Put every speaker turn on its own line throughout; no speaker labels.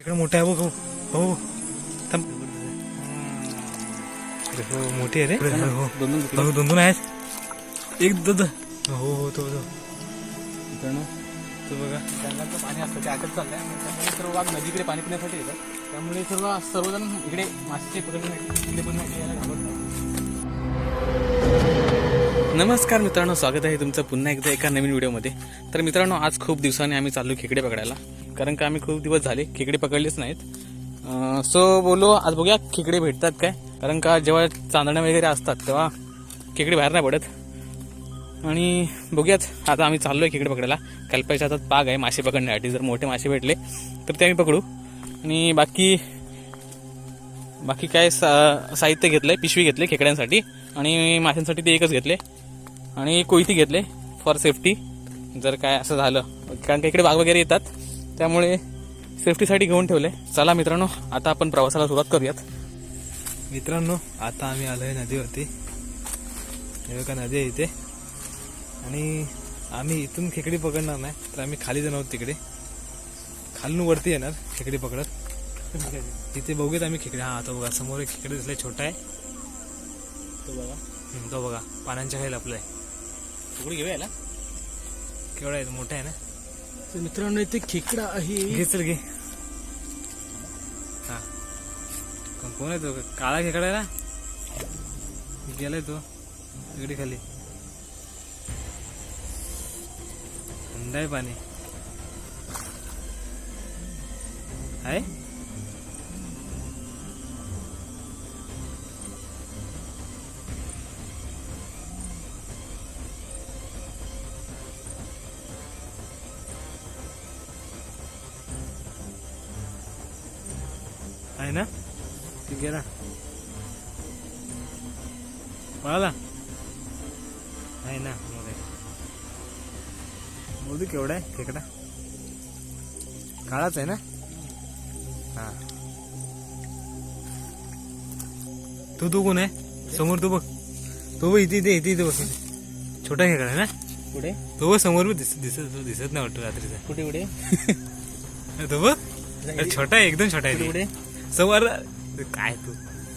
इकडे मोठा आहे बघ हो हो हो मोठी आहे रे. हो हो.
दोन दोन
आहेत. एक दोन. हो हो तो तो. बघा.
जंगलातलं पाणी असतं ते आटत चाललंय. त्यामुळे सर्व वाघ नदीकडे पाणी पिण्यासाठी येतात त्यामुळे सर्व सर्वजण इकडे मासे इकडे पण यायला घाबरतात. नमस्कार मित्रांनो स्वागत आहे तुमचं पुन्हा एकदा एका नवीन व्हिडिओमध्ये. तर मित्रांनो आज खूप दिवसांनी आम्ही चाललो खेकडे पकडायला. कारण का आम्ही खूप दिवस झाले खेकडे पकडलेच नाहीत. सो बोलो आज बघूया खेकडे भेटतात काय. कारण का जेव्हा चांदण्या वगैरे असतात तेव्हा खेकडे बाहेर नाही पडत. आणि बघूयात आता आम्ही चाललोय खेकडे पकडायला. कल्पाच्या हातात पाग आहे मासे पकडण्यासाठी. जर मोठे मासे भेटले तर ते आम्ही पकडू. आणि बाकी बाकी काय सा- साहित्य घेतलंय पिशवी घेतले खेकड्यांसाठी. आणि माशांसाठी ते एकच घेतले आणि कोयती घेतले फॉर सेफ्टी जर काय असं झालं कारण का इकडे बाग वगैरे येतात त्यामुळे सेफ्टीसाठी घेऊन ठेवले. चला मित्रांनो आता आपण प्रवासाला सुरुवात करूयात.
मित्रांनो आता आम्ही आलोय नदीवरती. हे का नदी आहे इथे. आणि आम्ही इथून खेकडी पकडणार नाही तर आम्ही खाली जाणार आहोत तिकडे. खालून वरती येणार खेकडी पकडत. तिथे बघूयात आम्ही खेकडे. हा आता बघा समोर एक खेकडे दिसलाय छोटा आहे. हम्म, तो बघा पाण्याच्या खाली आहे
तुकडे घेऊया याला
केवढा आहे? तो? मोठा आहे ना?
तर मित्रांनो इथे खेकडा आहे.
घे चल घे. हा. कोण कोण आहे तो? काळा खेकडा आहे ना? गेलाय तो. तिकडे खाली. थंड आहे पाणी. आहे? आहे ना? ते गेला पळाला? आहे ना मोठे मोदी केवढा आहे? खेकडा? काळाच आहे ना? हा. तू तू कोण आहे? समोर तू बघ. तो बघ इथे इथे इथे इथे बघ. छोटा खेकडा आहे ना?
पुढे
तो बघ समोर दिसत दिसत दिसत नाही वाटतो रात्रीचा.
कुठे पुढे
तो बघ. छोटा आहे एकदम छोटा आहे ते. समोर काय तू?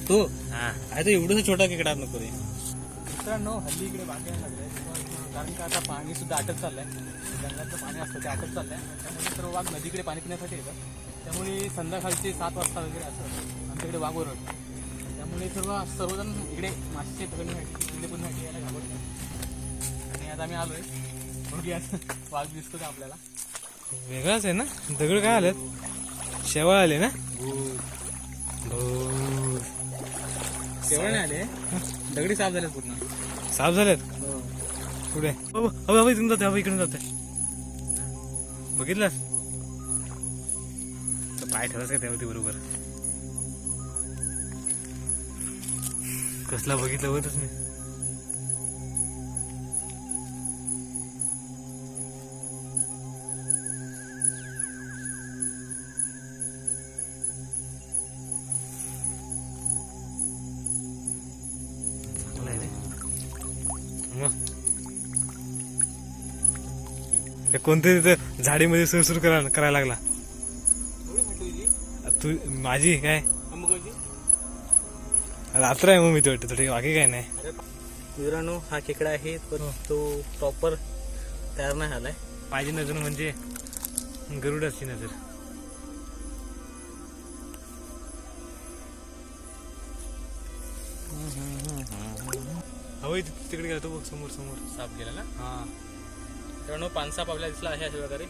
तो?
हा.
आहे तो एवढंच छोटा खेकडा नको रे. मित्रांनो हल्ली इकडे बाकी लागलाय कारण का आता पाणी सुद्धा आटत चाललंय. जंगलातलं पाणी असतं ते आटत चाललंय. त्यामुळे सर्व वाघ नदीकडे पाणी पिण्यासाठी येतात. त्यामुळे संध्याकाळचे सात वाजता वगैरे असं आमच्याकडे वाघ ओरडतात. त्यामुळे सर्व सर्वजण इकडे मासे पकडण्यासाठी इकडे पण यायला घाबरतात. आणि आता आम्ही आलोय. बघूया वाघ दिसतो का आपल्याला.
वेगळाच आहे ना? दगड काय आलेत? शेवाळ आले ना? भूत.
केवळ नाही आले. दगडी साफ झाले पूर्ण.
साफ झालेत? पुढे अहो, अहो, इथून जाते अहो, इकडून जाते. बघितलं पाय ठेवायचं का तेव्हा ते बरोबर? कसला बघितलं होतच मी कोणतरी तिथं झाडीमध्ये सुरू सुरू करा करायला लागला. तू माझी काय? रात्र आहे मग मी वाटतं थोडी बाकी काय नाही.
मित्रांनो हा खेकडा आहे पण तो प्रॉपर तयार नाही झालाय.
माझी नजर म्हणजे गरुडाची नजर. हवं तिकडे गेला तो बघ समोर समोर.
साफ गेला ना?
हा.
मित्रांनो पानसाप आपल्याला दिसला आहे अशा प्रकारे.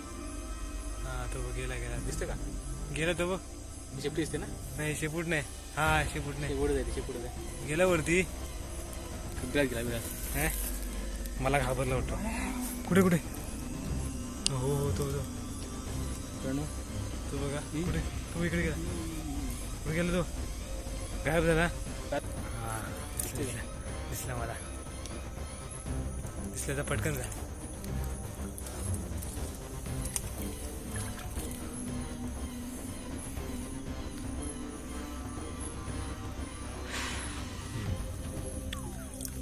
हा तो बघ गेला गेला.
दिसते का?
गेला तो बघ.
शेपटी दिसते ना?
नाही शेपूट नाही. हा शेपूट नाही.
शेपूट जाते शेपूट जाते
गेला वरती.
बिराज गेला बिराज
हे? मला घाबरला वाटतो. कुठे कुठे? हो हो तो तो.
मित्रांनो
तो बघा. कुठे? तो इकडे गेला. कुठे गेला तो? गायब झाला. हा दिसला. दिसला मला. दिसला तर पटकन जा.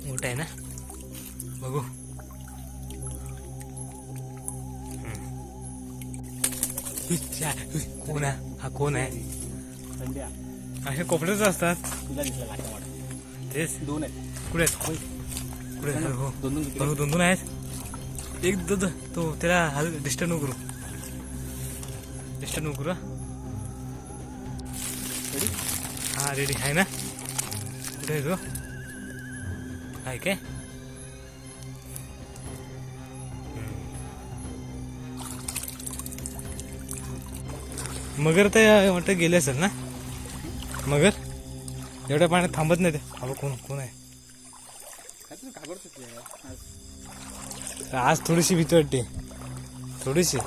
मोठा आहे ना? बघू. कोण आहे? हा कोण आहे? असे कोपड्याच असतात. तेच.
दोन आहेत.
कुठे आहेत? कुठे? हो.
दोन दोन
दोन दोन. आहेत. एक दो दो- तो त्याला डिस्टर्ब नको करू. डिस्टर्ब नको करू हा. हा रेडी आहे ना? कुठे आहे तो? आहे काय. मगर तर वाटतं गेले असेल ना? मगर? एवढ्या पाण्यात थांबत नाही ते. अहो कोण कोण आहे? आज थोडीशी भीती वाटते. थोडीशी?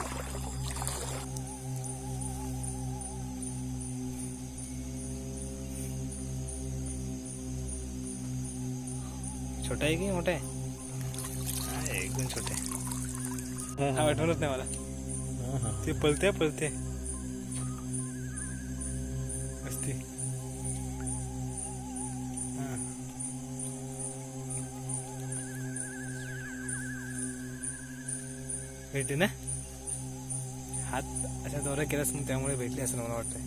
छोटा आहे की मोठा? आहे एकदम छोटा. आहे हा. आठवणच नाही मला. ते पळते पळते. असते भेटते ना? हात अशा दौरा केलास मग त्यामुळे भेटली असं मला वाटतंय.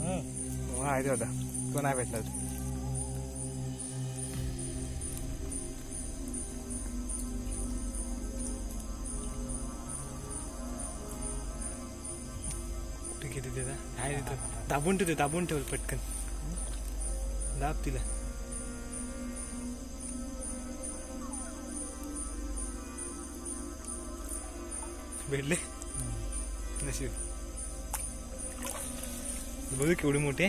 हा. आहे ते होता तो नाही भेटला अजून. किती ते आहे तिथं. दाबून ठेवते दाबून ठेव पटकन. दाब तिला. भेटले? नशीब. बघू केवढे मोठे.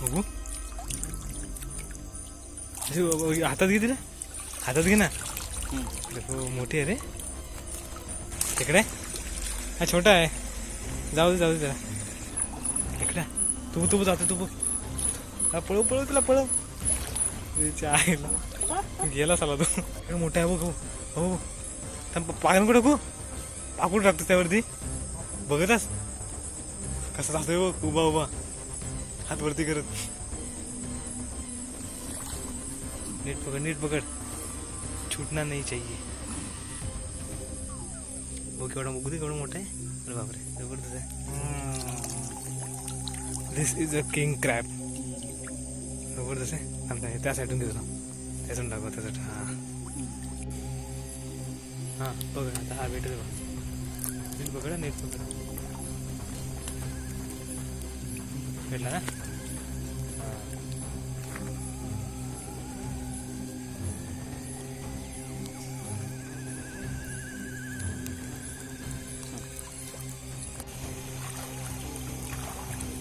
बघू. हातात घे तिला. हातात घे ना. हो मोठी आहे रे. तिकडे हा छोटा आहे. जाऊ दे जाऊ दे त्याला. तिकडे तू तू जातो तू पळू पळू तुला पळव. आईला गेला साला तू. मोठा आहे बघ हो. हो, हो. कुठं गो पाकून टाकतो त्यावरती. बघतच कसं जातोय बघ उभा उभा. हात वरती करत. नीट पकड नीट पकड. छुटना नाही चाहिए. ओके केवढा बघू दे केवढा आहे? अरे बापरे जबरदस्त आहे. This is a king crab जबरदस्त आहे. थांबता हे त्या साईडून घेतो त्याच्यातून टाकू त्यासाठी हां. हां बघा आता हा भेटेल बघा. नीट पकडा नीट पकडा भेटला ना?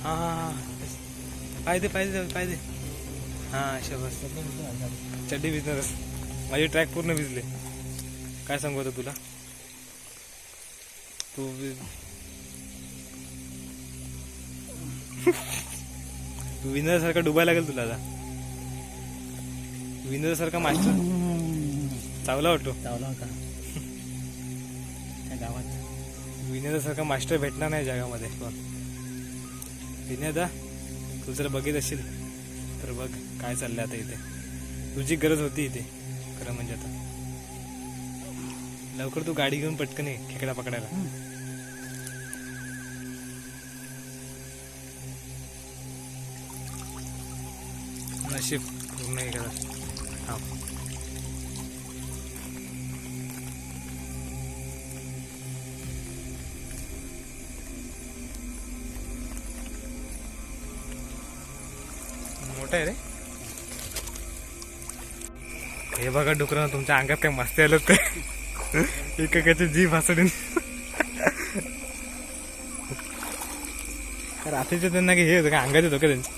हां हां हां. पाहिजे पाहिजे पाहिजे. हां शबस. चड्डी भिजणारच. माझे ट्रॅक पूर्ण भिजले. काय सांगू आता तुला? तू विनरसारखा डुबायला लागेल तुला आता. विनरसारखा मास्टर. चावला वाटतो.
चावला होता. गावात.
मास्टर भेटणार नाही जगामध्ये. पण विनोदा तू जर बघित असशील. तर बघ काय चाललंय आता इथे. तुझी गरज होती इथे खरं म्हणजे आता. लवकर तू गाडी घेऊन पटकन ये खेकडा पकडायला. नशीब. मोठा आहे रे. हे बघा डुकरांना तुमच्या अंगात काय मस्त आलं तर एकेकाची जीभ हसडून. रात्रीचे त्यांना की हे होतं का अंगात येतो का त्यांचे?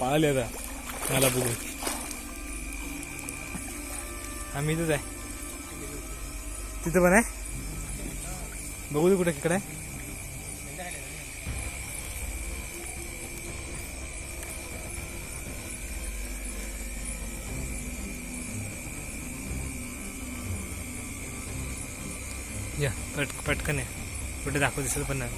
पाळले आता मला बघून. आम्ही इथंच आहे. तिथं पण आहे? बघू दे कुठे तिकडे पट पटकन आहे. कुठे दाखव दिसत पण नाही.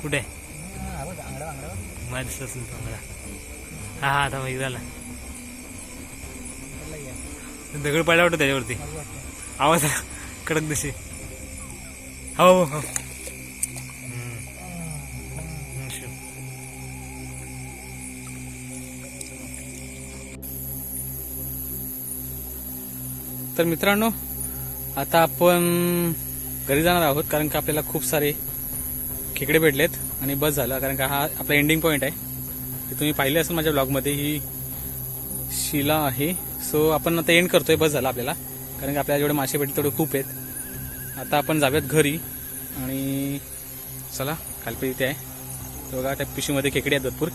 कुठे? मला दिसत मला तुम्हाला. हा हा आता मग झाला. दगड पडला वाटतं त्याच्यावरती. आवाज कडक दिसे हो हो. हो.
तर मित्रांनो आता आपण घरी जाणार आहोत कारण का आपल्याला खूप सारे खेकडे भेटलेत आणि बस झालं कारण का हा आपला एंडिंग पॉईंट आहे. तुम्ही पाहिले असेल माझ्या ब्लॉगमध्ये ही शिला आहे. सो आपण आता एंड करतोय बस झाला आपल्याला. कारण की आपल्याला जेवढे मासे भेटले तेवढे खूप आहेत. आता आपण जाऊयात घरी आणि चला कालपे इथे आहे. बघा त्या पिशवीमध्ये खेकडे आहेत भरपूर.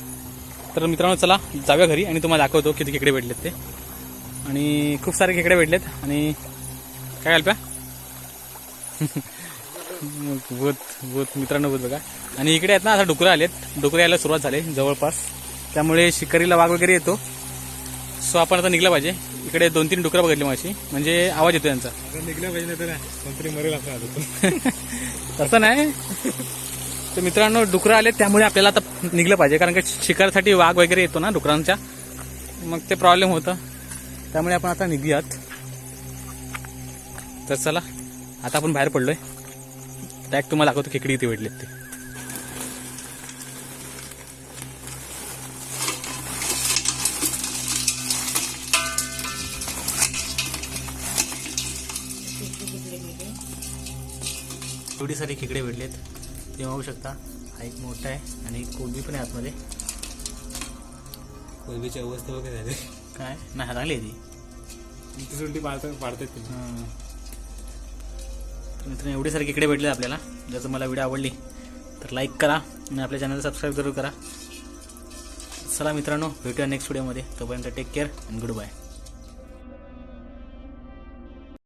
तर मित्रांनो चला जाऊया घरी आणि तुम्हाला दाखवतो किती खेकडे भेटलेत ते. आणि खूप सारे खेकडे भेटलेत. आणि काय घालप्या बोत बोत मित्रांनो बोत बघा. आणि इकडे आहेत ना आता डुकरं आलेत. डुकरं यायला सुरुवात झाली जवळपास. त्यामुळे शिकारीला वाघ वगैरे येतो. सो आपण आता निघला पाहिजे. इकडे दोन तीन डुकरं बघितली माझी. म्हणजे आवाज येतो यांचा.
निघलं पाहिजे मरेल
तसं नाही. तर मित्रांनो डुकरं आले त्यामुळे आपल्याला आता निघलं पाहिजे. कारण का शिकारसाठी वाघ वगैरे येतो ना डुकरांच्या. मग ते प्रॉब्लेम होतं. त्यामुळे आपण आता निघूयात. तर चला आता आपण बाहेर पडलोय. डायरेक्ट तुम्हाला दाखवतो खेकडी इथे भेटलेत ते. एवढी सारी खेकडे भेटलेत ते पाहू शकता हा एक मोठा आहे आणि एक कोलबी पण आहे आतमध्ये.
कोलबीची अवस्था वगैरे झाली
काय? नाही चांगली आहे ती.
सुलटी पाडतात पाडतात ते.
तर मित्रांनो एवढे सारे खेकडे भेटले आपल्याला. जर तुम्हाला व्हिडिओ आवडली तर लाईक करा आणि आपल्या चॅनलला सबस्क्राईब जरूर करा. चला मित्रांनो भेटूया नेक्स्ट व्हिडिओमध्ये तोपर्यंत take care and good bye